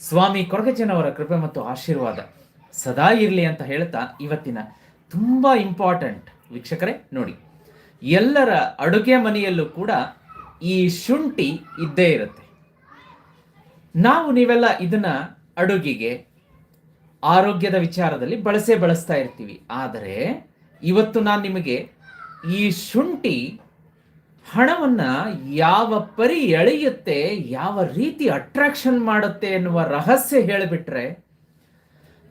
ಸ್ವಾಮಿ ಕೊರಗಜ್ಜನವರ ಕೃಪೆ ಮತ್ತು ಆಶೀರ್ವಾದ ಸದಾ ಇರಲಿ ಅಂತ ಹೇಳ್ತಾ ಇವತ್ತಿನ ತುಂಬ ಇಂಪಾರ್ಟೆಂಟ್ ವೀಕ್ಷಕರೇ ನೋಡಿ. ಎಲ್ಲರ ಅಡುಗೆ ಮನೆಯಲ್ಲೂ ಕೂಡ ಈ ಶುಂಠಿ ಇದ್ದೇ ಇರುತ್ತೆ. ನಾವು ನೀವೆಲ್ಲ ಇದನ್ನ ಅಡುಗೆಗೆ ಆರೋಗ್ಯದ ವಿಚಾರದಲ್ಲಿ ಬಳಸೇ ಬಳಸ್ತಾ ಇರ್ತೀವಿ. ಆದರೆ ಇವತ್ತು ನಾನು ನಿಮಗೆ ಈ ಶುಂಠಿ ಹಣವನ್ನ ಯಾವ ಪರಿ ಎಳೆಯುತ್ತೆ, ಯಾವ ರೀತಿ ಅಟ್ರಾಕ್ಷನ್ ಮಾಡುತ್ತೆ ಎನ್ನುವ ರಹಸ್ಯ ಹೇಳಿಬಿಟ್ರೆ,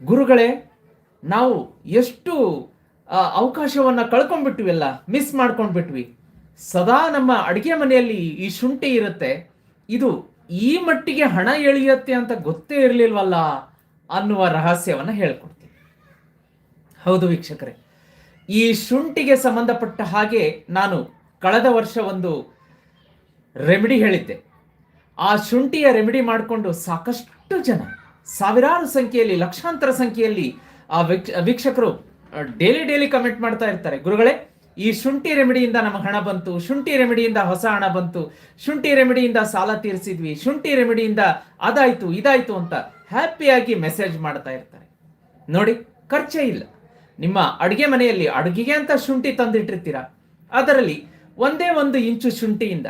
ಗುರುಗಳೇ, ನಾವು ಎಷ್ಟು ಅವಕಾಶವನ್ನ ಕಳ್ಕೊಂಡ್ಬಿಟ್ವಿ ಅಲ್ಲ ಮಿಸ್ ಮಾಡ್ಕೊಂಡ್ಬಿಟ್ವಿ. ಸದಾ ನಮ್ಮ ಅಡುಗೆ ಮನೆಯಲ್ಲಿ ಈ ಶುಂಠಿ ಇರುತ್ತೆ. ಇದು ಈ ಮಟ್ಟಿಗೆ ಹಣ ಎಳೆಯುತ್ತೆ ಅಂತ ಗೊತ್ತೇ ಇರಲಿಲ್ವಲ್ಲ ಅನ್ನುವ ರಹಸ್ಯವನ್ನ ಹೇಳ್ಕೊಡ್ತೀನಿ. ಹೌದು ವೀಕ್ಷಕರೇ. ಈ ಶುಂಠಿಗೆ ಸಂಬಂಧಪಟ್ಟ ಹಾಗೆ ನಾನು ಕಳೆದ ವರ್ಷ ಒಂದು ರೆಮಿಡಿ ಹೇಳಿದ್ದೆ. ಆ ಶುಂಠಿಯ ರೆಮಿಡಿ ಮಾಡಿಕೊಂಡು ಸಾಕಷ್ಟು ಜನ, ಸಾವಿರಾರು ಸಂಖ್ಯೆಯಲ್ಲಿ, ಲಕ್ಷಾಂತರ ಸಂಖ್ಯೆಯಲ್ಲಿ ಆ ವೀಕ್ಷ- ವೀಕ್ಷಕರು ಡೇಲಿ ಡೇಲಿ ಕಮೆಂಟ್ ಮಾಡ್ತಾ ಇರ್ತಾರೆ. ಗುರುಗಳೇ, ಈ ಶುಂಠಿ ರೆಮಿಡಿಯಿಂದ ನಮಗೆ ಹಣ ಬಂತು, ಶುಂಠಿ ರೆಮಿಡಿಯಿಂದ ಹೊಸ ಹಣ ಬಂತು, ಶುಂಠಿ ರೆಮಿಡಿಯಿಂದ ಸಾಲ ತೀರಿಸಿದ್ವಿ, ಶುಂಠಿ ರೆಮಿಡಿಯಿಂದ ಅದಾಯಿತು, ಇದಾಯಿತು ಅಂತ ಹ್ಯಾಪಿಯಾಗಿ ಮೆಸೇಜ್ ಮಾಡ್ತಾ ಇರ್ತಾರೆ. ನೋಡಿ, ಖರ್ಚೇ ಇಲ್ಲ. ನಿಮ್ಮ ಅಡುಗೆ ಮನೆಯಲ್ಲಿ ಅಡುಗೆಗೆ ಅಂತ ಶುಂಠಿ ತಂದಿಟ್ಟಿರ್ತೀರಾ? ಅದರಲ್ಲಿ ಒಂದೇ ಒಂದು ಇಂಚು ಶುಂಠಿಯಿಂದ.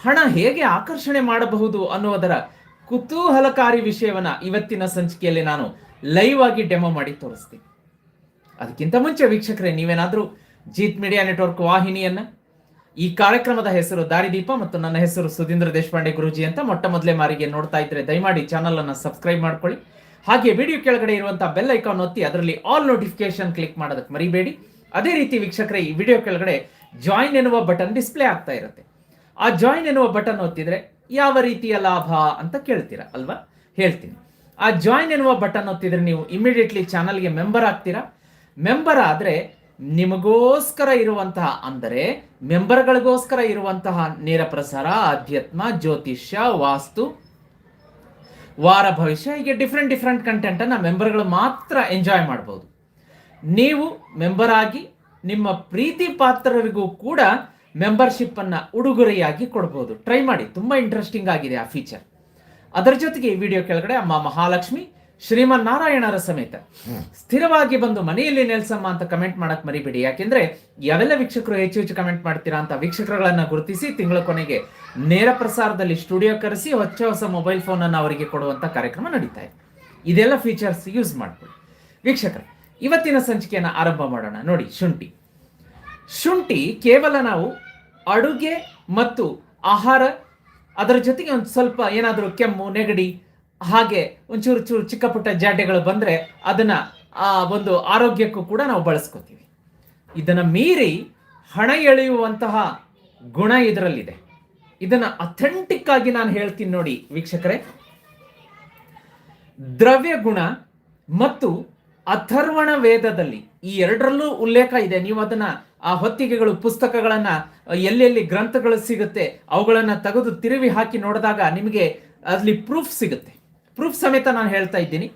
ಹಣ ಹೇಗೆ ಆಕರ್ಷಣೆ ಮಾಡಬಹುದು ಅನ್ನುವುದರ ಕುತೂಹಲಕಾರಿ ವಿಷಯವನ್ನ ಇವತ್ತಿನ ಸಂಚಿಕೆಯಲ್ಲಿ ನಾನು ಲೈವ್ ಆಗಿ ಡೆಮೋ ಮಾಡಿ ತೋರಿಸ್ತೀನಿ. ಅದಕ್ಕಿಂತ ಮುಂಚೆ ವೀಕ್ಷಕರೇ, ನೀವೇನಾದರೂ ಜೀತ್ ಮೀಡಿಯಾ ನೆಟ್ವರ್ಕ್ ವಾಹಿನಿಯನ್ನ, ಈ ಕಾರ್ಯಕ್ರಮದ ಹೆಸರು ದಾರಿದೀಪ ಮತ್ತು ನನ್ನ ಹೆಸರು ಸುಧೀಂದ್ರ ದೇಶಪಾಂಡೆ ಗುರುಜಿ ಅಂತ ಮೊಟ್ಟ ಮೊದಲೇ ಮಾರಿಗೆ ನೋಡ್ತಾ ಇದ್ರೆ ದಯಮಾಡಿ ಚಾನಲ್ ಅನ್ನು ಸಬ್ಸ್ಕ್ರೈಬ್ ಮಾಡ್ಕೊಳ್ಳಿ. ಹಾಗೆ ವಿಡಿಯೋ ಕೆಳಗಡೆ ಇರುವಂತಹ ಬೆಲ್ ಐಕಾನ್ ಒತ್ತಿ ಅದರಲ್ಲಿ ಆಲ್ ನೋಟಿಫಿಕೇಶನ್ ಕ್ಲಿಕ್ ಮಾಡೋದಕ್ಕೆ ಮರಿಬೇಡಿ. ಅದೇ ರೀತಿ ವೀಕ್ಷಕರೇ, ಈ ವಿಡಿಯೋ ಕೆಳಗಡೆ ಜಾಯಿನ್ ಎನ್ನುವ ಬಟನ್ ಡಿಸ್ಪ್ಲೇ ಆಗ್ತಾ ಇರುತ್ತೆ. ಆ ಜಾಯಿನ್ ಎನ್ನುವ ಬಟನ್ ಒತ್ತಿದ್ರೆ ಯಾವ ರೀತಿಯ ಲಾಭ ಅಂತ ಕೇಳ್ತೀರಾ, ಅಲ್ವಾ? ಹೇಳ್ತೀನಿ. ಆ ಜಾಯಿನ್ ಎನ್ನುವ ಬಟನ್ ಒತ್ತಿದ್ರೆ ನೀವು ಇಮಿಡಿಯೇಟ್ಲಿ ಚಾನಲ್ಗೆ ಮೆಂಬರ್ ಆಗ್ತೀರಾ? ಮೆಂಬರ್ ಆದ್ರೆ ನಿಮಗೋಸ್ಕರ ಇರುವಂತಹ, ಅಂದರೆ ಮೆಂಬರ್ಗಳಿಗೋಸ್ಕರ ಇರುವಂತಹ ನೇರ ಪ್ರಸಾರ ಅಧ್ಯಾತ್ಮ ಜ್ಯೋತಿಷ್ಯ, ವಾಸ್ತು, ವಾರ ಭವಿಷ್ಯ, ಹೀಗೆ ಡಿಫ್ರೆಂಟ್ ಡಿಫ್ರೆಂಟ್ ಕಂಟೆಂಟ್ ಅನ್ನ ಮೆಂಬರ್ಗಳು ಮಾತ್ರ ಎಂಜಾಯ್ ಮಾಡ್ಬೋದು. ನೀವು ಮೆಂಬರ್ ಆಗಿ ನಿಮ್ಮ ಪ್ರೀತಿ ಪಾತ್ರರಿಗೂ ಕೂಡ ಮೆಂಬರ್ಶಿಪ್ ಅನ್ನ ಉಡುಗೊರೆಯಾಗಿ ಕೊಡ್ಬೋದು. ಟ್ರೈ ಮಾಡಿ. ತುಂಬಾ ಇಂಟ್ರೆಸ್ಟಿಂಗ್ ಆಗಿದೆ ಆ ಫೀಚರ್ ಅದರ ಜೊತೆಗೆ ಈ ವಿಡಿಯೋ ಕೆಳಗಡೆ ಅಮ್ಮ ಮಹಾಲಕ್ಷ್ಮಿ ಶ್ರೀಮನ್ ನಾರಾಯಣರ ಸಮೇತ. ಸ್ಥಿರವಾಗಿ ಬಂದು ಮನೆಯಲ್ಲಿ ನೆಲೆಸಮ್ಮ ಅಂತ ಕಮೆಂಟ್ ಮಾಡಕ್ ಮರಿಬೇಡಿ. ಯಾಕೆಂದ್ರೆ ಯಾವೆಲ್ಲ ವೀಕ್ಷಕರು ಹೆಚ್ಚು ಹೆಚ್ಚು ಕಮೆಂಟ್ ಮಾಡ್ತೀರಾ ಅಂತ ವೀಕ್ಷಕರುಗಳನ್ನ ಗುರುತಿಸಿ ತಿಂಗಳ ಕೊನೆಗೆ ನೇರ ಪ್ರಸಾರದಲ್ಲಿ ಸ್ಟುಡಿಯೋ ಕರೆಸಿ ಹೊಚ್ಚ ಹೊಸ ಮೊಬೈಲ್ ಫೋನ್ ಅನ್ನು ಅವರಿಗೆ ಕೊಡುವಂತ ಕಾರ್ಯಕ್ರಮ ನಡೀತಾ ಇದೆ. ಇದೆಲ್ಲ ಫೀಚರ್ಸ್ ಯೂಸ್ ಮಾಡ್ಕೊಳ್ಳಿ. ವೀಕ್ಷಕರೇ ಇವತ್ತಿನ ಸಂಚಿಕೆಯನ್ನು ಆರಂಭ ಮಾಡೋಣ. ನೋಡಿ, ಶುಂಠಿ. ಶುಂಠಿ ಕೇವಲ ನಾವು ಅಡುಗೆ ಮತ್ತು ಆಹಾರ, ಅದರ ಜೊತೆಗೆ ಒಂದು ಸ್ವಲ್ಪ ಏನಾದರೂ ಕೆಮ್ಮು, ನೆಗಡಿ, ಹಾಗೆ ಒಂಚೂರು ಚೂರು ಚಿಕ್ಕ ಪುಟ್ಟ ಜಾಡ್ಯಗಳು ಬಂದರೆ ಅದನ್ನು, ಆ ಒಂದು ಆರೋಗ್ಯಕ್ಕೂ ಕೂಡ ನಾವು ಬಳಸ್ಕೋತೀವಿ. ಇದನ್ನು ಮೀರಿ ಹಣ ಎಳೆಯುವಂತಹ ಗುಣ ಇದರಲ್ಲಿದೆ. ಇದನ್ನು ಅಥೆಂಟಿಕ್ ಆಗಿ ನಾನು ಹೇಳ್ತೀನಿ ನೋಡಿ ವೀಕ್ಷಕರೇ. ದ್ರವ್ಯ ಗುಣ ಮತ್ತು ಅಥರ್ವಣ ವೇದದಲ್ಲಿ ಈ ಎರಡರಲ್ಲೂ ಉಲ್ಲೇಖ ಇದೆ. ನೀವು ಅದನ್ನ ಆ ಹೊತ್ತಿಗೆಗಳು, ಪುಸ್ತಕಗಳನ್ನ ಎಲ್ಲೆಲ್ಲಿ ಗ್ರಂಥಗಳು ಸಿಗುತ್ತೆ, ಅವುಗಳನ್ನ ತೆಗೆದು ತಿರುವಿ ಹಾಕಿ ನೋಡಿದಾಗ ನಿಮಗೆ ಅಲ್ಲಿ ಪ್ರೂಫ್ ಸಿಗುತ್ತೆ. ಪ್ರೂಫ್ ಸಮೇತ ನಾನು ಹೇಳ್ತಾ ಇದ್ದೀನಿ.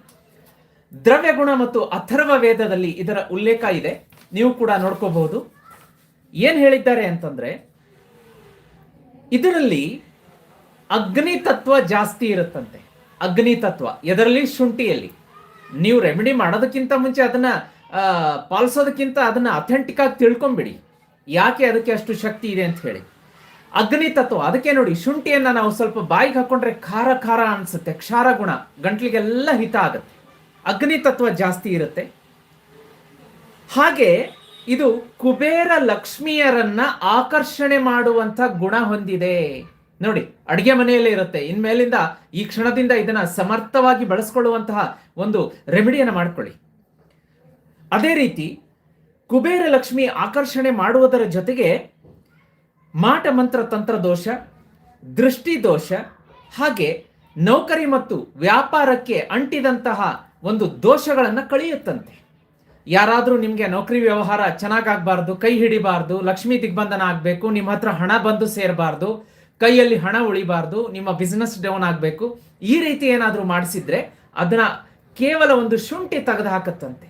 ದ್ರವ್ಯ ಗುಣ ಮತ್ತು ಅಥರ್ವ ವೇದದಲ್ಲಿ ಇದರ ಉಲ್ಲೇಖ ಇದೆ. ನೀವು ಕೂಡ ನೋಡ್ಕೋಬಹುದು. ಏನ್ ಹೇಳಿದ್ದಾರೆ ಅಂತಂದ್ರೆ, ಇದರಲ್ಲಿ ಅಗ್ನಿ ತತ್ವ ಜಾಸ್ತಿ ಇರುತ್ತಂತೆ. ಅಗ್ನಿ ತತ್ವ ಎದರಲ್ಲಿ ಶುಂಠಿಯಲ್ಲಿ? ನೀವು ರೆಮಿಡಿ ಮಾಡೋದಕ್ಕಿಂತ ಮುಂಚೆ ಅದನ್ನ ಪಾಲಿಸೋದಕ್ಕಿಂತ ಅದನ್ನ ಅಥೆಂಟಿಕ್ ಆಗಿ ತಿಳ್ಕೊಂಬಿಡಿ. ಯಾಕೆ ಅದಕ್ಕೆ ಅಷ್ಟು ಶಕ್ತಿ ಇದೆ ಅಂತ ಹೇಳಿ. ಅಗ್ನಿ ತತ್ವ, ಅದಕ್ಕೆ ನೋಡಿ, ಶುಂಠಿಯನ್ನ ನಾವು ಸ್ವಲ್ಪ ಬಾಯಿಗೆ ಹಾಕೊಂಡ್ರೆ ಖಾರ ಖಾರ ಅನ್ಸುತ್ತೆ, ಕ್ಷಾರ ಗುಣ, ಗಂಟ್ಲಿಗೆಲ್ಲ ಹಿತ ಆಗುತ್ತೆ. ಅಗ್ನಿ ತತ್ವ ಜಾಸ್ತಿ ಇರುತ್ತೆ. ಹಾಗೆ ಇದು ಕುಬೇರ ಲಕ್ಷ್ಮಿಯರನ್ನ ಆಕರ್ಷಣೆ ಮಾಡುವಂತ ಗುಣ ಹೊಂದಿದೆ. ನೋಡಿ, ಅಡಿಗೆ ಮನೆಯಲ್ಲೇ ಇರುತ್ತೆ. ಇನ್ಮೇಲಿಂದ ಈ ಕ್ಷಣದಿಂದ ಇದನ್ನ ಸಮರ್ಥವಾಗಿ ಬಳಸ್ಕೊಳ್ಳುವಂತಹ ಒಂದು ರೆಮಿಡಿಯನ್ನು ಮಾಡ್ಕೊಳ್ಳಿ. ಅದೇ ರೀತಿ ಕುಬೇರ ಲಕ್ಷ್ಮಿ ಆಕರ್ಷಣೆ ಮಾಡುವುದರ ಜೊತೆಗೆ ಮಾಟ ಮಂತ್ರ ತಂತ್ರ ದೋಷ, ದೃಷ್ಟಿ ದೋಷ, ಹಾಗೆ ನೌಕರಿ ಮತ್ತು ವ್ಯಾಪಾರಕ್ಕೆ ಅಂಟಿದಂತಹ ಒಂದು ದೋಷಗಳನ್ನು ಕಳೆಯುತ್ತಂತೆ. ಯಾರಾದರೂ ನಿಮಗೆ ನೌಕರಿ ವ್ಯವಹಾರ ಚೆನ್ನಾಗಾಗಬಾರ್ದು, ಕೈ ಹಿಡಿಬಾರ್ದು, ಲಕ್ಷ್ಮೀ ದಿಗ್ಬಂಧನ ಆಗಬೇಕು ನಿಮ್ಮ ಹತ್ರ ಹಣ ಬಂದು ಸೇರಬಾರ್ದು ಕೈಯಲ್ಲಿ ಹಣ ಉಳಿಬಾರ್ದು, ನಿಮ್ಮ ಬಿಸ್ನೆಸ್ ಡೌನ್ ಆಗಬೇಕು. ಈ ರೀತಿ ಏನಾದರೂ ಮಾಡಿಸಿದ್ರೆ ಅದನ್ನ ಕೇವಲ ಒಂದು ಶುಂಠಿ ತೆಗೆದು ಹಾಕತ್ತಂತೆ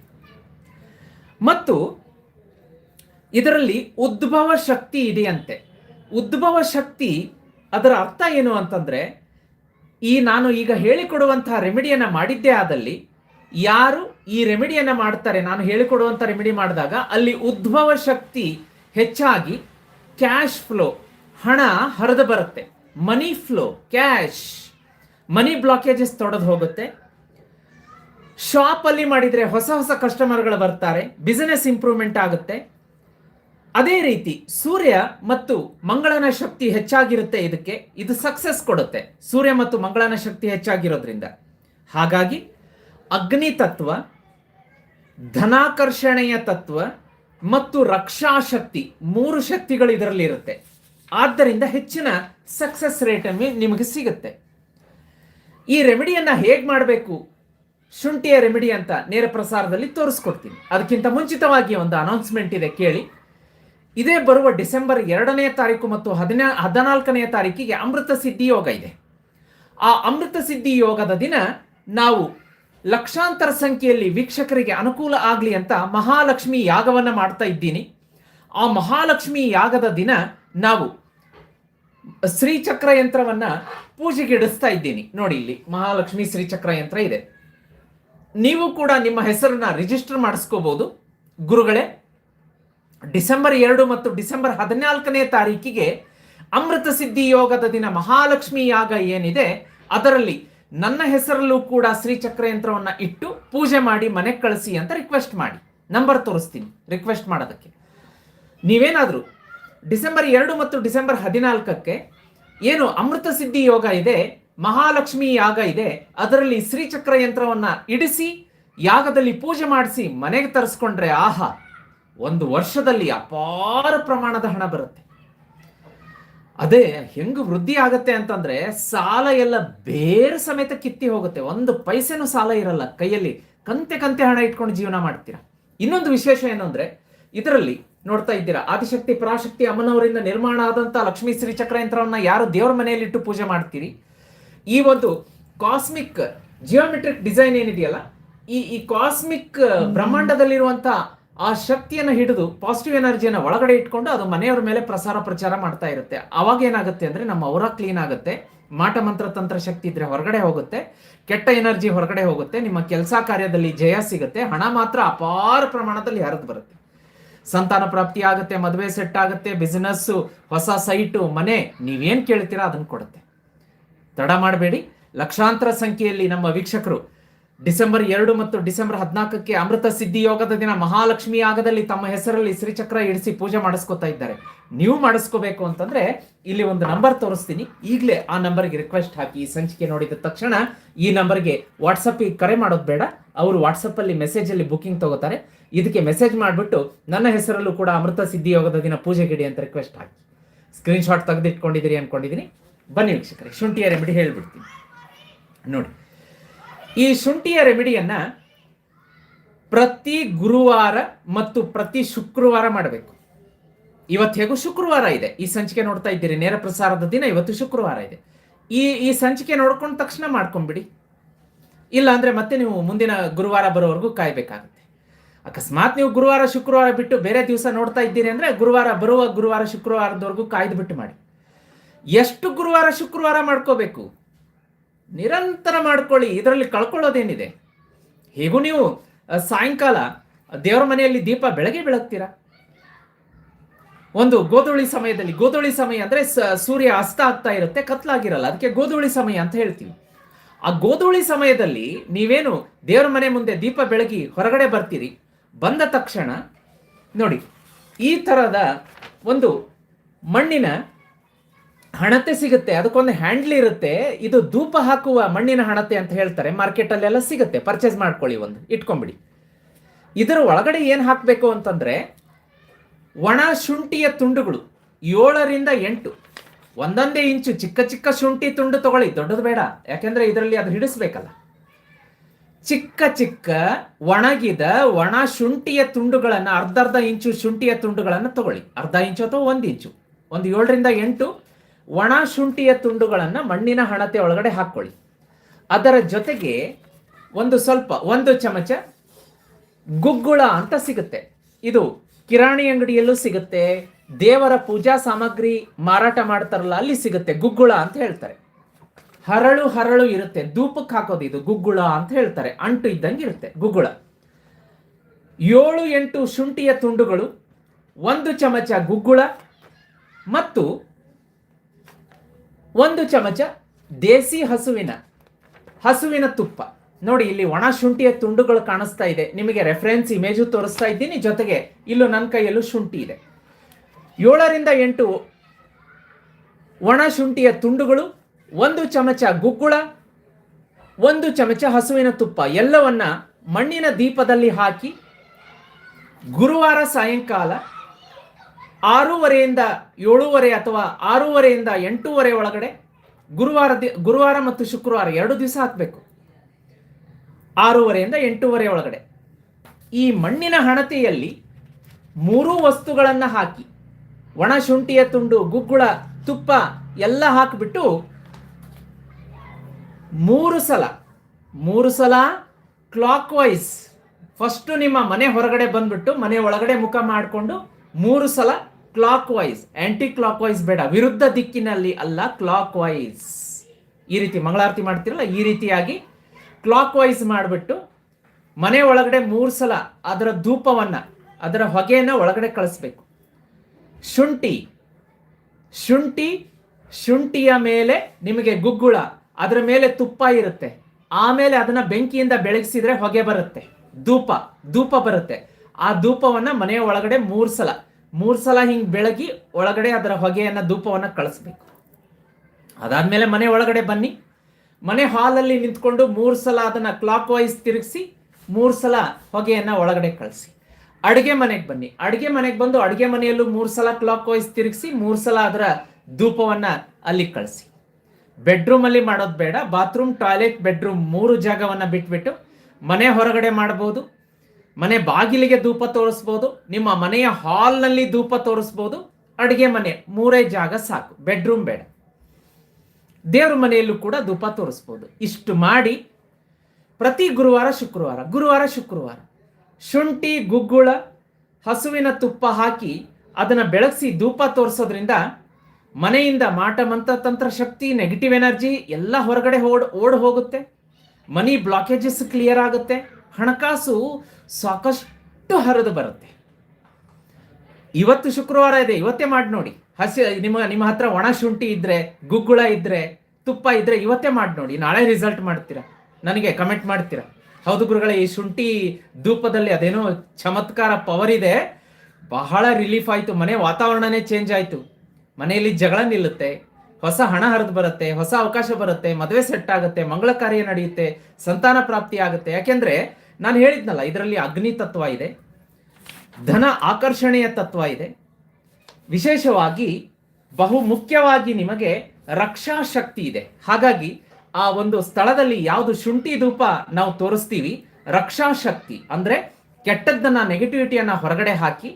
ಮತ್ತು ಇದರಲ್ಲಿ ಉದ್ಭವ ಶಕ್ತಿ ಇದೆಯಂತೆ. ಉದ್ಭವ ಶಕ್ತಿ ಅದರ ಅರ್ಥ ಏನು ಅಂತಂದ್ರೆ, ಈ ನಾನು ಈಗ ಹೇಳಿಕೊಡುವಂತಹ ರೆಮಿಡಿಯನ್ನು ಮಾಡಿದ್ದೇ ಆದಲ್ಲಿ, ಯಾರು ಈ ರೆಮಿಡಿಯನ್ನು ಮಾಡ್ತಾರೆ, ನಾನು ಹೇಳಿಕೊಡುವಂಥ ರೆಮಿಡಿ ಮಾಡಿದಾಗ ಅಲ್ಲಿ ಉದ್ಭವ ಶಕ್ತಿ ಹೆಚ್ಚಾಗಿ ಕ್ಯಾಶ್ ಫ್ಲೋ ಹಣ ಹರಿದು ಬರುತ್ತೆ. Money flow cash money blockages ತೊಡೆದು ಹೋಗುತ್ತೆ. ಶಾಪ್ ಅಲ್ಲಿ ಮಾಡಿದ್ರೆ ಹೊಸ ಹೊಸ ಕಸ್ಟಮರ್ಗಳು ಬರ್ತಾರೆ. ಬಿಸಿನೆಸ್ ಇಂಪ್ರೂವ್ಮೆಂಟ್ ಆಗುತ್ತೆ. ಅದೇ ರೀತಿ ಸೂರ್ಯ ಮತ್ತು ಮಂಗಳನ ಶಕ್ತಿ ಹೆಚ್ಚಾಗಿರುತ್ತೆ ಇದಕ್ಕೆ. ಇದು ಸಕ್ಸಸ್ ಕೊಡುತ್ತೆ. ಸೂರ್ಯ ಮತ್ತು ಮಂಗಳನ ಶಕ್ತಿ ಹೆಚ್ಚಾಗಿರೋದ್ರಿಂದ. ಹಾಗಾಗಿ ಅಗ್ನಿ ತತ್ವ, ಧನಾಕರ್ಷಣೆಯ ತತ್ವ ಮತ್ತು ರಕ್ಷಾ ಶಕ್ತಿ ಮೂರು ಶಕ್ತಿಗಳು ಇದರಲ್ಲಿ ಇರುತ್ತೆ ಆದ್ದರಿಂದ ಹೆಚ್ಚಿನ ಸಕ್ಸಸ್ ರೇಟ್ ನಿಮಗೆ ಸಿಗುತ್ತೆ. ಈ ರೆಮಿಡಿಯನ್ನ ಹೇಗೆ ಮಾಡಬೇಕು? ಶುಂಠಿಯ ರೆಮಿಡಿ ಅಂತ ನೇರ ಪ್ರಸಾರದಲ್ಲಿ ತೋರಿಸ್ಕೊಡ್ತೀನಿ. ಅದಕ್ಕಿಂತ ಮುಂಚಿತವಾಗಿ ಒಂದು ಅನೌನ್ಸ್ಮೆಂಟ್ ಇದೆ ಕೇಳಿ. ಇದೇ ಬರುವ ಡಿಸೆಂಬರ್ ಎರಡನೇ ತಾರೀಕು ಮತ್ತು ಹದಿನಾ ಹದಿನಾಲ್ಕನೆಯ ತಾರೀಕಿಗೆ ಅಮೃತ ಸಿದ್ಧಿ ಯೋಗ ಇದೆ. ಆ ಅಮೃತ ಸಿದ್ಧಿ ಯೋಗದ ದಿನ ನಾವು ಲಕ್ಷಾಂತರ ಸಂಖ್ಯೆಯಲ್ಲಿ ವೀಕ್ಷಕರಿಗೆ ಅನುಕೂಲ ಆಗಲಿ ಅಂತ ಮಹಾಲಕ್ಷ್ಮಿ ಯಾಗವನ್ನು ಮಾಡ್ತಾ ಇದ್ದೀನಿ. ಆ ಮಹಾಲಕ್ಷ್ಮಿ ಯಾಗದ ದಿನ ನಾವು ಶ್ರೀಚಕ್ರ ಯಂತ್ರವನ್ನ ಪೂಜೆಗೆ ಇಡಿಸ್ತಾ ಇದ್ದೀನಿ. ನೋಡಿ ಇಲ್ಲಿ ಮಹಾಲಕ್ಷ್ಮಿ ಶ್ರೀಚಕ್ರ ಯಂತ್ರ ಇದೆ. ನೀವು ಕೂಡ ನಿಮ್ಮ ಹೆಸರನ್ನ ರಿಜಿಸ್ಟರ್ ಮಾಡಿಸ್ಕೋಬಹುದು ಗುರುಗಳೇ, ಡಿಸೆಂಬರ್ ಎರಡು ಮತ್ತು ಡಿಸೆಂಬರ್ ಹದಿನಾಲ್ಕನೇ ತಾರೀಕಿಗೆ ಅಮೃತ ಸಿದ್ಧಿ ಯೋಗದ ದಿನ ಮಹಾಲಕ್ಷ್ಮಿ ಯಾಗ ಏನಿದೆ, ಅದರಲ್ಲಿ ನನ್ನ ಹೆಸರಲ್ಲೂ ಕೂಡ ಶ್ರೀಚಕ್ರ ಯಂತ್ರವನ್ನ ಇಟ್ಟು ಪೂಜೆ ಮಾಡಿ, ಮನೆಗೆ ಕಳಿಸಿ ಅಂತ ರಿಕ್ವೆಸ್ಟ್ ಮಾಡಿ. ನಂಬರ್ ತೋರಿಸ್ತೀನಿ ರಿಕ್ವೆಸ್ಟ್ ಮಾಡೋದಕ್ಕೆ. ನೀವೇನಾದರೂ ಡಿಸೆಂಬರ್ ಎರಡು ಮತ್ತು ಡಿಸೆಂಬರ್ ಹದಿನಾಲ್ಕಕ್ಕೆ ಏನು ಅಮೃತ ಸಿದ್ಧಿ ಯೋಗ ಇದೆ, ಮಹಾಲಕ್ಷ್ಮಿ ಯಾಗ ಇದೆ, ಅದರಲ್ಲಿ ಶ್ರೀಚಕ್ರ ಯಂತ್ರವನ್ನ ಇಡಿಸಿ, ಯಾಗದಲ್ಲಿ ಪೂಜೆ ಮಾಡಿಸಿ, ಮನೆಗೆ ತರಿಸ್ಕೊಂಡ್ರೆ ಆಹಾ, ಒಂದು ವರ್ಷದಲ್ಲಿ ಅಪಾರ ಪ್ರಮಾಣದ ಹಣ ಬರುತ್ತೆ. ಅದೇ ಹೆಂಗ್ ವೃದ್ಧಿ ಆಗತ್ತೆ ಅಂತಂದ್ರೆ ಸಾಲ ಎಲ್ಲ ಬೇರೆ ಸಮೇತ ಕಿತ್ತಿ ಹೋಗುತ್ತೆ. ಒಂದು ಪೈಸೆನೂ ಸಾಲ ಇರಲ್ಲ. ಕೈಯಲ್ಲಿ ಕಂತೆ ಕಂತೆ ಹಣ ಇಟ್ಕೊಂಡು ಜೀವನ ಮಾಡ್ತೀರಾ? ಇನ್ನೊಂದು ವಿಶೇಷ ಏನು ಅಂದ್ರೆ ಇದರಲ್ಲಿ ನೋಡ್ತಾ ಇದ್ದೀರಾ? ಆದಿಶಕ್ತಿ, ಪರಾಶಕ್ತಿ ಅಮ್ಮನವರಿಂದ ನಿರ್ಮಾಣ ಆದಂತಹ ಲಕ್ಷ್ಮೀ ಶ್ರೀ ಚಕ್ರ ಯಂತ್ರವನ್ನ ಯಾರು ದೇವರ ಮನೆಯಲ್ಲಿ ಇಟ್ಟು ಪೂಜೆ ಮಾಡ್ತೀರಿ? ಈ ಒಂದು ಕಾಸ್ಮಿಕ್ ಜಿಯೋಮೆಟ್ರಿಕ್ ಡಿಸೈನ್ ಏನಿದೆಯಲ್ಲ, ಈ ಈ ಕಾಸ್ಮಿಕ್ ಬ್ರಹ್ಮಾಂಡದಲ್ಲಿರುವಂತ ಆ ಶಕ್ತಿಯನ್ನು ಹಿಡಿದು ಪಾಸಿಟಿವ್ ಎನರ್ಜಿಯನ್ನು ಒಳಗಡೆ ಇಟ್ಕೊಂಡು ಅದು ಮನೆಯವರ ಮೇಲೆ ಪ್ರಸಾರ ಪ್ರಚಾರ ಮಾಡ್ತಾ ಇರುತ್ತೆ. ಅವಾಗ ಏನಾಗುತ್ತೆ ಅಂದ್ರೆ ನಮ್ಮ ಅವರ ಕ್ಲೀನ್ ಆಗುತ್ತೆ. ಮಾಟ ಮಂತ್ರ ತಂತ್ರ ಶಕ್ತಿ ಇದ್ರೆ ಹೊರಗಡೆ ಹೋಗುತ್ತೆ. ಕೆಟ್ಟ ಎನರ್ಜಿ ಹೊರಗಡೆ ಹೋಗುತ್ತೆ. ನಿಮ್ಮ ಕೆಲಸ ಕಾರ್ಯದಲ್ಲಿ ಜಯ ಸಿಗುತ್ತೆ. ಹಣ ಮಾತ್ರ ಅಪಾರ ಪ್ರಮಾಣದಲ್ಲಿ ಹರಿದು ಬರುತ್ತೆ. ಸಂತಾನ ಪ್ರಾಪ್ತಿ ಆಗುತ್ತೆ, ಮದುವೆ ಸೆಟ್ ಆಗುತ್ತೆ ಬಿಸ್ನೆಸ್ ಹೊಸ ಸೈಟು ಮನೆ, ನೀವೇನು ಕೇಳ್ತೀರಾ ಅದನ್ನ ಕೊಡುತ್ತೆ. ತಡ ಮಾಡಬೇಡಿ. ಲಕ್ಷಾಂತರ ಸಂಖ್ಯೆಯಲ್ಲಿ ನಮ್ಮ ವೀಕ್ಷಕರು ಡಿಸೆಂಬರ್ ಎರಡು ಮತ್ತು ಡಿಸೆಂಬರ್ ಹದಿನಾಲ್ಕಕ್ಕೆ ಅಮೃತ ಸಿದ್ಧಿ ಯೋಗದ ದಿನ ಮಹಾಲಕ್ಷ್ಮಿ ಯಾಗದಲ್ಲಿ ತಮ್ಮ ಹೆಸರಲ್ಲಿ ಶ್ರೀಚಕ್ರ ಇಡಿಸಿ ಪೂಜೆ ಮಾಡಿಸ್ಕೊತಾ ಇದ್ದಾರೆ. ನೀವು ಮಾಡಿಸ್ಕೋಬೇಕು ಅಂತಂದ್ರೆ ಇಲ್ಲಿ ಒಂದು ನಂಬರ್ ತೋರಿಸ್ತೀನಿ. ಈಗಲೇ ಆ ನಂಬರ್ಗೆ ರಿಕ್ವೆಸ್ಟ್ ಹಾಕಿ ಈ ಸಂಚಿಕೆ ನೋಡಿದ ತಕ್ಷಣ ಈ ನಂಬರ್ಗೆ ವಾಟ್ಸಪ್ಗೆ ಕರೆ ಮಾಡೋದು ಬೇಡ. ಅವರು ವಾಟ್ಸಪ್ಪಲ್ಲಿ ಮೆಸೇಜಲ್ಲಿ ಬುಕಿಂಗ್ ತಗೋತಾರೆ. ಇದಕ್ಕೆ ಮೆಸೇಜ್ ಮಾಡಿಬಿಟ್ಟು ನನ್ನ ಹೆಸರಲ್ಲೂ ಕೂಡ ಅಮೃತ ಸಿದ್ಧಿ ಯೋಗದ ದಿನ ಪೂಜೆ ಗಿಡಿ ಅಂತ ರಿಕ್ವೆಸ್ಟ್ ಹಾಕಿ. ಸ್ಕ್ರೀನ್ ಶಾಟ್ ತೆಗೆದಿಟ್ಕೊಂಡಿದ್ದೀರಿ ಅನ್ಕೊಂಡಿದ್ದೀನಿ. ಬನ್ನಿ ವೀಕ್ಷಕರೇ, ಶುಂಠಿಯ ರೆಮಿಡಿ ಹೇಳ್ಬಿಡ್ತೀನಿ. ನೋಡಿ ಈ ಶುಂಠಿಯ ರೆಮಿಡಿಯನ್ನು ಪ್ರತಿ ಗುರುವಾರ ಮತ್ತು ಪ್ರತಿ ಶುಕ್ರವಾರ ಮಾಡಬೇಕು. ಇವತ್ತು ಹೇಗೂ ಶುಕ್ರವಾರ ಇದೆ. ಈ ಸಂಚಿಕೆ ನೋಡ್ತಾ ಇದ್ದೀರಿ. ನೇರ ಪ್ರಸಾರದ ದಿನ ಇವತ್ತು ಶುಕ್ರವಾರ ಇದೆ. ಈ ಈ ಸಂಚಿಕೆ ನೋಡ್ಕೊಂಡ ತಕ್ಷಣ ಮಾಡ್ಕೊಂಡ್ಬಿಡಿ. ಇಲ್ಲ ಅಂದರೆ ಮತ್ತೆ ನೀವು ಮುಂದಿನ ಗುರುವಾರ ಬರೋವರೆಗೂ ಕಾಯಬೇಕಾಗುತ್ತೆ. ಅಕಸ್ಮಾತ್ ನೀವು ಗುರುವಾರ, ಶುಕ್ರವಾರ ಬಿಟ್ಟು ಬೇರೆ ದಿವಸ ನೋಡ್ತಾ ಇದ್ದೀರಿ ಅಂದರೆ ಗುರುವಾರ ಬರುವ ಗುರುವಾರ, ಶುಕ್ರವಾರದವರೆಗೂ ಕಾಯ್ದು ಬಿಟ್ಟು ಮಾಡಿ. ಎಷ್ಟು ಗುರುವಾರ, ಶುಕ್ರವಾರ ಮಾಡ್ಕೋಬೇಕು? ನಿರಂತರ ಮಾಡ್ಕೊಳ್ಳಿ, ಇದರಲ್ಲಿ ಕಳ್ಕೊಳ್ಳೋದೇನಿದೆ? ಹೇಗೂ ನೀವು ಸಾಯಂಕಾಲ ದೇವರ ಮನೆಯಲ್ಲಿ ದೀಪ ಬೆಳಗ್ಗೆ ಬೆಳಗ್ತೀರಾ? ಒಂದು ಗೋಧುಳಿ ಸಮಯದಲ್ಲಿ, ಗೋಧುಳಿ ಸಮಯ ಅಂದ್ರೆ ಸೂರ್ಯ ಅಸ್ತ ಆಗ್ತಾ ಇರುತ್ತೆ, ಕತ್ಲಾಗಿರಲ್ಲ, ಅದಕ್ಕೆ ಗೋಧುಳಿ ಸಮಯ ಅಂತ ಹೇಳ್ತೀವಿ. ಆ ಗೋಧುಳಿ ಸಮಯದಲ್ಲಿ ನೀವೇನು ದೇವರ ಮನೆ ಮುಂದೆ ದೀಪ ಬೆಳಗಿ ಹೊರಗಡೆ ಬರ್ತೀರಿ, ಬಂದ ತಕ್ಷಣ ನೋಡಿ, ಈ ಥರದ ಒಂದು ಮಣ್ಣಿನ ಹಣತೆ ಸಿಗುತ್ತೆ, ಅದಕ್ಕೊಂದು ಹ್ಯಾಂಡ್ಲ್ ಇರುತ್ತೆ, ಇದು ಧೂಪ ಹಾಕುವ ಮಣ್ಣಿನ ಹಣತೆ ಅಂತ ಹೇಳ್ತಾರೆ ಮಾರ್ಕೆಟ್ ಅಲ್ಲೆಲ್ಲ ಸಿಗುತ್ತೆ ಪರ್ಚೇಸ್ ಮಾಡ್ಕೊಳ್ಳಿ ಒಂದು, ಇಟ್ಕೊಂಬಿಡಿ. ಇದರ ಒಳಗಡೆ ಏನು ಹಾಕಬೇಕು ಅಂತಂದ್ರೆ, ಒಣ ಶುಂಠಿಯ ತುಂಡುಗಳು, ಏಳರಿಂದ ಎಂಟು, ಒಂದೊಂದೇ ಇಂಚು, ಚಿಕ್ಕ ಚಿಕ್ಕ ಶುಂಠಿ ತುಂಡು ತಗೊಳ್ಳಿ, ದೊಡ್ಡದು ಬೇಡ, ಯಾಕೆಂದರೆ ಇದರಲ್ಲಿ ಅದು ಹಿಡಿಸ್ಬೇಕಲ್ಲ. ಚಿಕ್ಕ ಚಿಕ್ಕ ಒಣಗಿದ ಒಣ ಶುಂಠಿಯ ತುಂಡುಗಳನ್ನು, ಅರ್ಧ ಅರ್ಧ ಇಂಚು ಶುಂಠಿಯ ತುಂಡುಗಳನ್ನು ತಗೊಳ್ಳಿ, ಅರ್ಧ ಇಂಚು ಅಥವಾ ಒಂದು ಇಂಚು, ಒಂದು ಏಳರಿಂದ ಎಂಟು ಒಣ ಶುಂಠಿಯ ತುಂಡುಗಳನ್ನು ಮಣ್ಣಿನ ಹಣತೆ ಒಳಗಡೆ ಹಾಕ್ಕೊಳ್ಳಿ ಅದರ ಜೊತೆಗೆ ಒಂದು ಸ್ವಲ್ಪ, ಒಂದು ಚಮಚ ಗುಗ್ಗುಳ ಅಂತ ಸಿಗುತ್ತೆ. ಇದು ಕಿರಾಣಿ ಅಂಗಡಿಯಲ್ಲೂ ಸಿಗುತ್ತೆ. ದೇವರ ಪೂಜಾ ಸಾಮಗ್ರಿ ಮಾರಾಟ ಮಾಡ್ತಾರಲ್ಲ, ಅಲ್ಲಿ ಸಿಗುತ್ತೆ ಗುಗ್ಗುಳ ಅಂತ ಹೇಳ್ತಾರೆ. ಹರಳು ಹರಳು ಇರುತ್ತೆ ಧೂಪಕ್ಕೆ ಹಾಕೋದು ಇದು ಗುಗ್ಗುಳ ಅಂತ ಹೇಳ್ತಾರೆ. ಅಂಟು ಇದ್ದಂಗೆ ಇರುತ್ತೆ ಗುಗ್ಗುಳ. ಏಳು ಎಂಟು ಶುಂಠಿಯ ತುಂಡುಗಳು, ಒಂದು ಚಮಚ ಗುಗ್ಗುಳ ಮತ್ತು ಒಂದು ಚಮಚ ದೇಸಿ ಹಸುವಿನ ಹಸುವಿನ ತುಪ್ಪ. ನೋಡಿ, ಇಲ್ಲಿ ಒಣ ಶುಂಠಿಯ ತುಂಡುಗಳು ಕಾಣಿಸ್ತಾ ಇದೆ. ನಿಮಗೆ ರೆಫರೆನ್ಸ್ ಇಮೇಜು ತೋರಿಸ್ತಾ ಇದ್ದೀನಿ. ಜೊತೆಗೆ ಇಲ್ಲೂ ನನ್ನ ಕೈಯಲ್ಲೂ ಶುಂಠಿ ಇದೆ. ಏಳರಿಂದ ಎಂಟು ಒಣ ಶುಂಠಿಯ ತುಂಡುಗಳು, ಒಂದು ಚಮಚ ಗುಗ್ಗುಳ, ಒಂದು ಚಮಚ ಹಸುವಿನ ತುಪ್ಪ. ಎಲ್ಲವನ್ನ ಮಣ್ಣಿನ ದೀಪದಲ್ಲಿ ಹಾಕಿ ಗುರುವಾರ ಸಾಯಂಕಾಲ ಆರೂವರೆಯಿಂದ ಏಳೂವರೆ ಅಥವಾ ಆರೂವರೆಯಿಂದ ಎಂಟೂವರೆ ಒಳಗಡೆ ಗುರುವಾರ ದಿ ಗುರುವಾರ ಮತ್ತು ಶುಕ್ರವಾರ ಎರಡು ದಿವಸ ಹಾಕಬೇಕು. ಆರೂವರೆಯಿಂದ ಎಂಟೂವರೆ ಒಳಗಡೆ. ಈ ಮಣ್ಣಿನ ಹಣತೆಯಲ್ಲಿ ಮೂರೂ ವಸ್ತುಗಳನ್ನು ಹಾಕಿ, ಒಣ ಶುಂಠಿಯ ತುಂಡು, ಗುಗ್ಗುಳ, ತುಪ್ಪ ಎಲ್ಲ ಹಾಕಿಬಿಟ್ಟು ಮೂರು ಸಲ ಮೂರು ಸಲ ಕ್ಲಾಕ್ ವೈಸ್ ಫಸ್ಟು ನಿಮ್ಮ ಮನೆ ಹೊರಗಡೆ ಬಂದ್ಬಿಟ್ಟು ಮನೆ ಒಳಗಡೆ ಮುಖ ಮಾಡಿಕೊಂಡು ಮೂರು ಸಲ clockwise anticlockwise ಬೇಡ. ವಿರುದ್ಧ ದಿಕ್ಕಿನಲ್ಲಿ ಅಲ್ಲ ಕ್ಲಾಕ್ ವೈಸ್ ಈ ರೀತಿ ಮಂಗಳಾರತಿ ಮಾಡ್ತಿರಲ್ಲ, ಈ ರೀತಿಯಾಗಿ ಕ್ಲಾಕ್ ವೈಸ್ ಮಾಡಿಬಿಟ್ಟು ಮನೆ ಒಳಗಡೆ ಮೂರು ಸಲ ಅದರ ಧೂಪವನ್ನು, ಅದರ ಹೊಗೆಯನ್ನು ಒಳಗಡೆ ಕಳಿಸ್ಬೇಕು. ಶುಂಠಿ ಶುಂಠಿ, ಶುಂಠಿಯ ಮೇಲೆ ನಿಮಗೆ ಗುಗ್ಗುಳ, ಅದರ ಮೇಲೆ ತುಪ್ಪ ಇರುತ್ತೆ. ಆಮೇಲೆ ಅದನ್ನ ಬೆಂಕಿಯಿಂದ ಬೆಳಗಿಸಿದ್ರೆ ಹೊಗೆ ಬರುತ್ತೆ. ಧೂಪ ಧೂಪ ಬರುತ್ತೆ. ಆ ಧೂಪವನ್ನ ಮನೆಯ ಒಳಗಡೆ ಮೂರು ಸಲ ಮೂರ್ ಸಲ ಹಿಂಗೆ ಬೆಳಗಿ ಒಳಗಡೆ ಅದರ ಹೊಗೆಯನ್ನ, ಧೂಪವನ್ನ ಕಳಿಸ್ಬೇಕು. ಅದಾದ್ಮೇಲೆ ಮನೆ ಒಳಗಡೆ ಬನ್ನಿ. ಮನೆ ಹಾಲಲ್ಲಿ ನಿಂತ್ಕೊಂಡು ಮೂರು ಸಲ ಅದನ್ನ ಕ್ಲಾಕ್ ವೈಸ್ ತಿರುಗಿಸಿ, ಮೂರು ಸಲ ಹೊಗೆಯನ್ನು ಒಳಗಡೆ ಕಳಿಸಿ. ಅಡುಗೆ ಮನೆಗೆ ಬನ್ನಿ. ಅಡುಗೆ ಮನೆಗೆ ಬಂದು ಅಡುಗೆ ಮನೆಯಲ್ಲೂ ಮೂರು ಸಲ ಕ್ಲಾಕ್ ವೈಸ್ ತಿರುಗಿಸಿ, ಮೂರು ಸಲ ಅದರ ಧೂಪವನ್ನ ಅಲ್ಲಿ ಕಳಿಸಿ. ಬೆಡ್ರೂಮಲ್ಲಿ ಮಾಡೋದು ಬೇಡ. ಬಾತ್ರೂಮ್ ಟಾಯ್ಲೆಟ್ ಬೆಡ್ರೂಮ್ ಮೂರು ಜಾಗವನ್ನ ಬಿಟ್ಬಿಟ್ಟು ಮನೆ ಹೊರಗಡೆ ಮಾಡಬಹುದು ಮನೆ ಬಾಗಿಲಿಗೆ ಧೂಪ ತೋರಿಸ್ಬೋದು, ನಿಮ್ಮ ಮನೆಯ ಹಾಲ್ನಲ್ಲಿ ಧೂಪ ತೋರಿಸ್ಬೋದು, ಅಡುಗೆ ಮನೆ ಮೂರೇ ಜಾಗ ಸಾಕು ಬೆಡ್ರೂಮ್ ಬೇಡ. ದೇವ್ರ ಮನೆಯಲ್ಲೂ ಕೂಡ ಧೂಪ ತೋರಿಸ್ಬೋದು. ಇಷ್ಟು ಮಾಡಿ ಪ್ರತಿ ಗುರುವಾರ, ಶುಕ್ರವಾರ ಗುರುವಾರ, ಶುಕ್ರವಾರ ಶುಂಠಿ, ಗುಗ್ಗುಳ, ಹಸುವಿನ ತುಪ್ಪ ಹಾಕಿ ಅದನ್ನು ಬೆಳಗಿಸಿ ಧೂಪ ತೋರಿಸೋದ್ರಿಂದ ಮನೆಯಿಂದ ಮಾಟ ಮಂತ್ರ ತಂತ್ರ ಶಕ್ತಿ ನೆಗೆಟಿವ್ ಎನರ್ಜಿ ಎಲ್ಲ ಹೊರಗಡೆ ಓಡ್ ಓಡ್ ಹೋಗುತ್ತೆ. ಮನಿ ಬ್ಲಾಕೇಜಸ್ ಕ್ಲಿಯರ್ ಆಗುತ್ತೆ. ಹಣಕಾಸು ಸಾಕಷ್ಟು ಹರಿದು ಬರುತ್ತೆ. ಇವತ್ತು ಶುಕ್ರವಾರ ಇದೆ, ಇವತ್ತೇ ಮಾಡಿ ನೋಡಿ. ಹಸಿ, ನಿಮ್ಮ ನಿಮ್ಮ ಹತ್ರ ಒಣ ಶುಂಠಿ ಇದ್ರೆ ಗುಗ್ಗುಳ ಇದ್ರೆ, ತುಪ್ಪ ಇದ್ರೆ ಇವತ್ತೇ ಮಾಡಿ ನೋಡಿ. ನಾಳೆ ರಿಸಲ್ಟ್ ಮಾಡ್ತೀರಾ? ನನಗೆ ಕಮೆಂಟ್ ಮಾಡ್ತೀರಾ? ಹೌದು ಗುರುಗಳೇ, ಈ ಶುಂಠಿ ಧೂಪದಲ್ಲಿ ಅದೇನೋ ಚಮತ್ಕಾರ ಪವರ್ ಇದೆ. ಬಹಳ ರಿಲೀಫ್ ಆಯಿತು. ಮನೆ ವಾತಾವರಣನೇ ಚೇಂಜ್ ಆಯಿತು. ಮನೆಯಲ್ಲಿ ಜಗಳ ನಿಲ್ಲುತ್ತೆ. ಹೊಸ ಹಣ ಹರಿದು ಬರುತ್ತೆ, ಹೊಸ ಅವಕಾಶ ಬರುತ್ತೆ, ಮದುವೆ ಸೆಟ್ ಆಗುತ್ತೆ, ಮಂಗಳ ಕಾರ್ಯ ನಡೆಯುತ್ತೆ, ಸಂತಾನ ಪ್ರಾಪ್ತಿ ಆಗುತ್ತೆ. ಯಾಕೆಂದ್ರೆ ನಾನು ಹೇಳಿದ್ನಲ್ಲ, ಇದರಲ್ಲಿ ಅಗ್ನಿ ತತ್ವ ಇದೆ, ಧನ ಆಕರ್ಷಣೆಯ ತತ್ವ ಇದೆ. ವಿಶೇಷವಾಗಿ ಬಹು ಮುಖ್ಯವಾಗಿ ನಿಮಗೆ ರಕ್ಷಾ ಶಕ್ತಿ ಇದೆ. ಹಾಗಾಗಿ ಆ ಒಂದು ಸ್ಥಳದಲ್ಲಿ ಯಾವುದು ಶುಂಠಿ ಧೂಪ ನಾವು ತೋರಿಸ್ತೀವಿ, ರಕ್ಷಾ ಶಕ್ತಿ, ಅಂದ್ರೆ ಕೆಟ್ಟದ್ದನ್ನ ನೆಗೆಟಿವಿಟಿಯನ್ನ ಹೊರಗಡೆ ಹಾಕಿ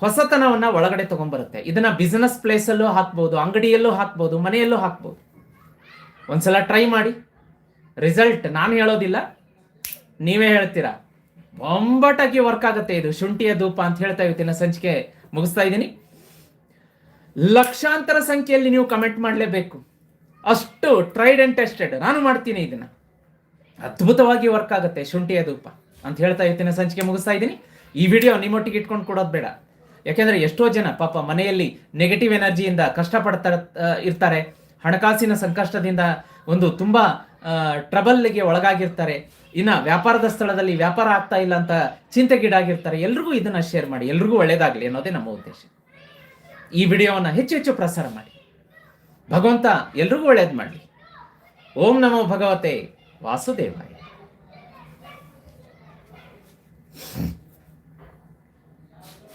ಹೊಸತನವನ್ನ ಒಳಗಡೆ ತಗೊಂಡ್ಬರುತ್ತೆ. ಇದನ್ನ ಬಿಸ್ನೆಸ್ ಪ್ಲೇಸಲ್ಲೂ ಹಾಕ್ಬೋದು, ಅಂಗಡಿಯಲ್ಲೂ ಹಾಕ್ಬೋದು, ಮನೆಯಲ್ಲೂ ಹಾಕ್ಬೋದು. ಒಂದ್ಸಲ ಟ್ರೈ ಮಾಡಿ. ರಿಸಲ್ಟ್ ನಾನು ಹೇಳೋದಿಲ್ಲ. ನೀವೇ ಹೇಳ್ತೀರಾ? ಒಂಬಟಾಗಿ ವರ್ಕ್ ಆಗುತ್ತೆ ಇದು. ಶುಂಠಿಯ ಧೂಪ ಅಂತ ಹೇಳ್ತಾ ಇವತ್ತಿನ ಸಂಚಿಕೆ ಮುಗಿಸ್ತಾ ಇದ್ದೀನಿ. ಲಕ್ಷಾಂತರ ಸಂಖ್ಯೆಯಲ್ಲಿ ನೀವು ಕಮೆಂಟ್ ಮಾಡಲೇಬೇಕು. ಅಷ್ಟು ಟ್ರೈಡ್ ಅಂಡ್ ಟೆಸ್ಟೆಡ್ ನಾನು ಮಾಡ್ತೀನಿ ಇದನ್ನ. ಅದ್ಭುತವಾಗಿ ವರ್ಕ್ ಆಗುತ್ತೆ ಶುಂಠಿಯ ಧೂಪ ಅಂತ ಹೇಳ್ತಾ ಇವತ್ತಿನ ಸಂಚಿಕೆ ಮುಗಿಸ್ತಾ ಇದ್ದೀನಿ. ಈ ವಿಡಿಯೋ ನಿಮ್ಮೊಟ್ಟಿಗೆ ಇಟ್ಕೊಂಡು ಕೊಡೋದು ಬೇಡ. ಯಾಕೆಂದ್ರೆ ಎಷ್ಟೋ ಜನ ಪಾಪ ಮನೆಯಲ್ಲಿ ನೆಗೆಟಿವ್ ಎನರ್ಜಿಯಿಂದ ಕಷ್ಟಪಡ್ತಾ ಇರ್ತಾರೆ. ಹಣಕಾಸಿನ ಸಂಕಷ್ಟದಿಂದ ಒಂದು ತುಂಬಾ ಟ್ರಬಲ್ಗೆ ಒಳಗಾಗಿರ್ತಾರೆ. ಇನ್ನ ವ್ಯಾಪಾರದ ಸ್ಥಳದಲ್ಲಿ ವ್ಯಾಪಾರ ಆಗ್ತಾ ಇಲ್ಲ ಅಂತ ಚಿಂತೆಗೀಡಾಗಿರ್ತಾರೆ. ಎಲ್ರಿಗೂ ಇದನ್ನ ಶೇರ್ ಮಾಡಿ. ಎಲ್ರಿಗೂ ಒಳ್ಳೇದಾಗಲಿ ಅನ್ನೋದೇ ನಮ್ಮ ಉದ್ದೇಶ. ಈ ವಿಡಿಯೋವನ್ನು ಹೆಚ್ಚು ಹೆಚ್ಚು ಪ್ರಸಾರ ಮಾಡಿ. ಭಗವಂತ ಎಲ್ರಿಗೂ ಒಳ್ಳೇದು ಮಾಡಲಿ. ಓಂ ನಮೋ ಭಗವತೆ ವಾಸುದೇವಾಯ.